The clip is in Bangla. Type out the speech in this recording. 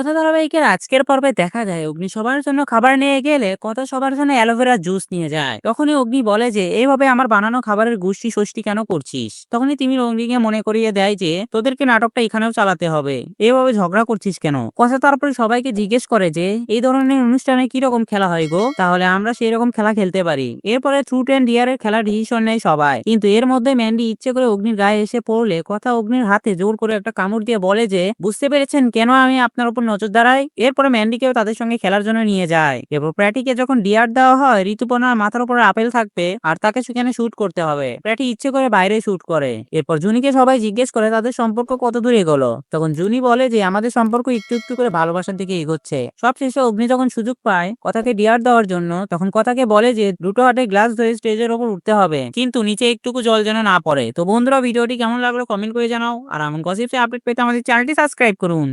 কথা ধারাবাহিকের আজকের পর্বে দেখা যায় অগ্নি সবার জন্য খাবার নিয়ে গেলে কথা সবার জন্য অ্যালোভেরা জুস নিয়ে যায়। তখনই অগ্নি বলে যে, এইভাবে আমার বানানো খাবারের গোষ্ঠী ষষ্ঠী কেন করছিস? তখনই তিমির অগ্নিকে মনে করিয়ে দেয় যে, তোদেরকে নাটকটা এখানেও চালাতে হবে। এভাবে ঝগড়া করছিস কেন? কথা তারপরে সবাইকে জিজ্ঞেস করে যে, এই ধরনের অনুষ্ঠানে কি রকম খেলা হয় গো? তাহলে আমরা সেই রকম খেলা খেলতে পারি। এরপরে ট্রুট অ্যান্ড ডিয়ারের খেলার ডিসিশন নেয় সবাই। কিন্তু এর মধ্যে ম্যান্ডি ইচ্ছে করে অগ্নির গায়ে এসে পড়লে কথা অগ্নির হাতে জোর করে একটা কামড় দিয়ে বলে যে, বুঝতে পেরেছেন কেন আমি আপনার উপর নজর দাঁড়াই এরপরে ম্যান্ডিকেও তাদের সঙ্গে খেলার জন্য নিয়ে যায়। এরপর প্র্যাটিকে যখন ডিয়ার দেওয়া হয়, ঋতুপর্ণার মাথার উপর আপেল থাকবে আর তাকে সেখানে শুট করতে হবে। প্র্যাটি ইচ্ছে করে বাইরে শুট করে। এরপর জুনিকে সবাই জিজ্ঞেস করে তাদের সম্পর্ক কত দূর এগোলো। তখন জুনি বলে যে, আমাদের সম্পর্ক একটু একটু করে ভালোবাসার দিকে এগোচ্ছে। সব শেষে অগ্নি যখন সুযোগ পায় কথাকে ডিয়ার দেওয়ার জন্য, তখন কথাকে বলে যে, দুটো হাতে গ্লাস ধরে স্টেজের ওপর উঠতে হবে, কিন্তু নিচে একটুকু জল যেন না পড়ে। তো বন্ধুরা, ভিডিওটি কেমন লাগল কমেন্ট করে জানাও। আর এমন গসিপসে আপডেট পেতে আমাদের চ্যানেলটি সাবস্ক্রাইব করুন।